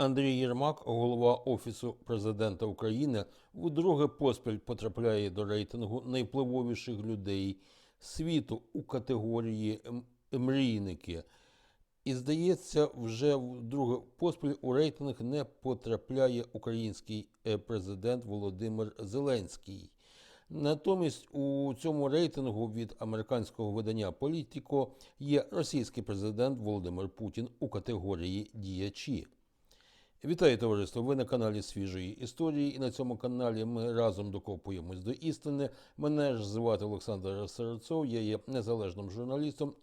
Андрій Єрмак, голова Офісу президента України, вдруге поспіль потрапляє до рейтингу найвпливовіших людей світу у категорії мрійники. І здається, вже вдруге поспіль у рейтинг не потрапляє український е, президент Володимир Зеленський. Натомість у цьому рейтингу від американського видання Політіко є російський президент Володимир Путін у категорії діячі. Вітаю товариство! Ви на каналі Свіжої історії, і на цьому каналі ми разом докопуємось до істини. Мене ж звати Олександр Серцов, я є незалежним журналістом.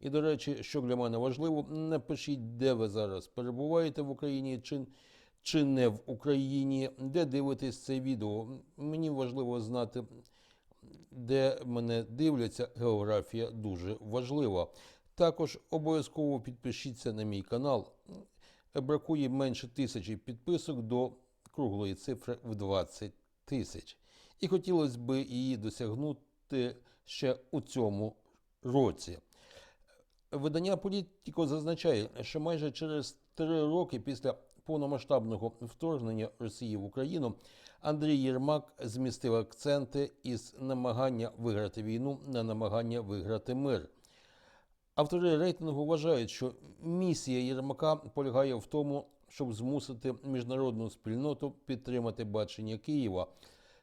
І, до речі, що для мене важливо, напишіть, де ви зараз перебуваєте в Україні чи, чи не в Україні, де дивитесь це відео. Мені важливо знати, де мене дивляться. Географія дуже важлива. Також обов'язково підпишіться на мій канал. Бракує менше тисячі підписок до круглої цифри в 20 тисяч. І хотілося б її досягнути ще у цьому році. Видання Політіко зазначає, що майже через три роки після повномасштабного вторгнення Росії в Україну Андрій Єрмак змістив акценти із намагання виграти війну на намагання виграти мир. Автори рейтингу вважають, що місія Єрмака полягає в тому, щоб змусити міжнародну спільноту підтримати бачення Києва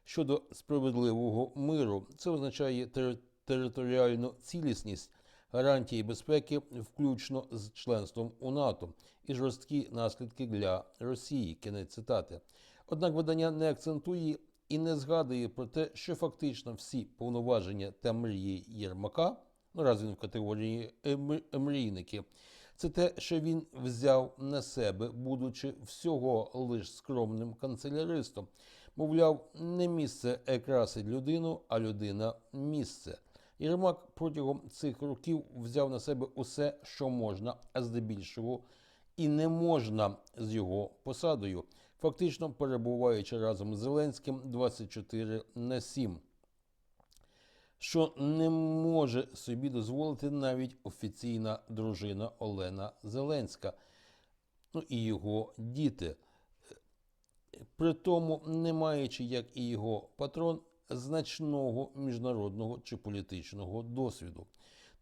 щодо справедливого миру. Це означає тери- територіальну цілісність, гарантії безпеки, включно з членством у НАТО, і жорсткі наслідки для Росії. Кінець цитати. Однак видання не акцентує і не згадує про те, що фактично всі повноваження та мрії Єрмака ну раз він в категорії ем- мрійники. Це те, що він взяв на себе, будучи всього лиш скромним канцеляристом. Мовляв, не місце екрасить людину, а людина місце. Єрмак протягом цих років взяв на себе усе, що можна, а здебільшого і не можна з його посадою, фактично перебуваючи разом з Зеленським 24 на 7 що не може собі дозволити навіть офіційна дружина Олена Зеленська, ну і його діти. При тому, не маючи, як і його патрон, значного міжнародного чи політичного досвіду.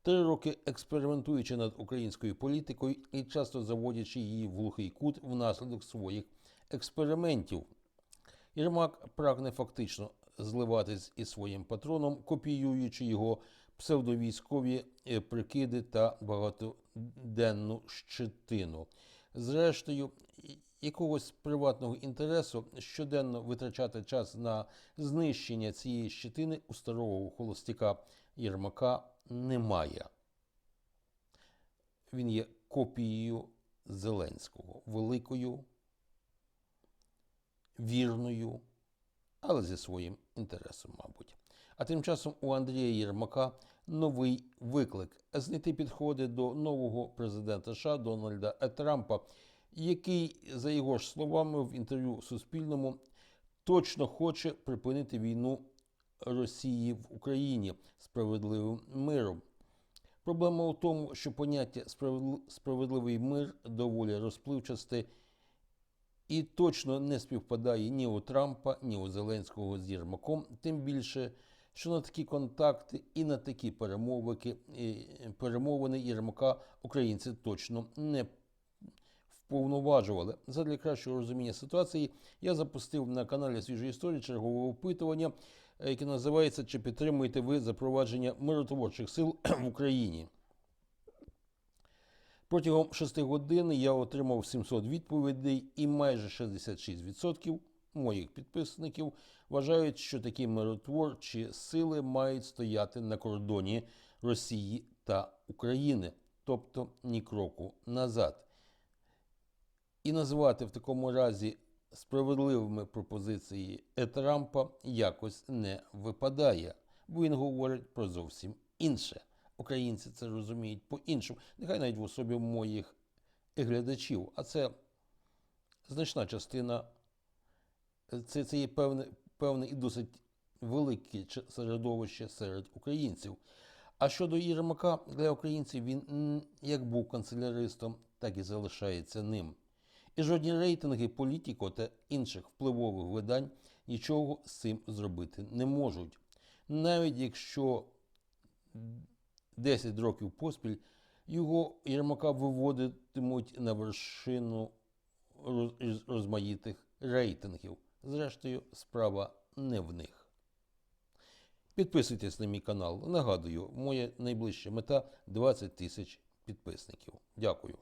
Три роки експериментуючи над українською політикою і часто заводячи її в глухий кут внаслідок своїх експериментів. Єрмак прагне фактично зливатись із своїм патроном, копіюючи його псевдовійськові е, прикиди та багатоденну щитину. Зрештою, якогось приватного інтересу щоденно витрачати час на знищення цієї щитини у старого холостяка Єрмака немає. Він є копією Зеленського, великою, вірною, але зі своїм інтересом, мабуть. А тим часом у Андрія Єрмака новий виклик знайти підходи до нового президента США Дональда Трампа, який, за його ж словами, в інтерв'ю Суспільному точно хоче припинити війну Росії в Україні справедливим миром. Проблема у тому, що поняття справедливий мир доволі розпливчасте і точно не співпадає ні у Трампа, ні у Зеленського з Єрмаком, тим більше, що на такі контакти і на такі перемовики, перемовини Єрмака українці точно не вповноважували. Задля кращого розуміння ситуації я запустив на каналі Свіжої історії чергове опитування, яке називається Чи підтримуєте ви запровадження миротворчих сил в Україні? Протягом 6 годин я отримав 700 відповідей, і майже 66% моїх підписників вважають, що такі миротворчі сили мають стояти на кордоні Росії та України, тобто ні кроку назад. І назвати в такому разі справедливими пропозиції Трампа якось не випадає, бо він говорить про зовсім інше. Українці це розуміють по-іншому, нехай навіть в особі моїх глядачів, а це значна частина, це, це є певне, певне і досить велике середовище серед українців. А щодо Єрмака, для українців він як був канцеляристом, так і залишається ним. І жодні рейтинги Політіко та інших впливових видань нічого з цим зробити не можуть. Навіть якщо 10 років поспіль його Єрмака виводитимуть на вершину розмаїтих рейтингів. Зрештою, справа не в них. Підписуйтесь на мій канал. Нагадую, моя найближча мета 20 тисяч підписників. Дякую.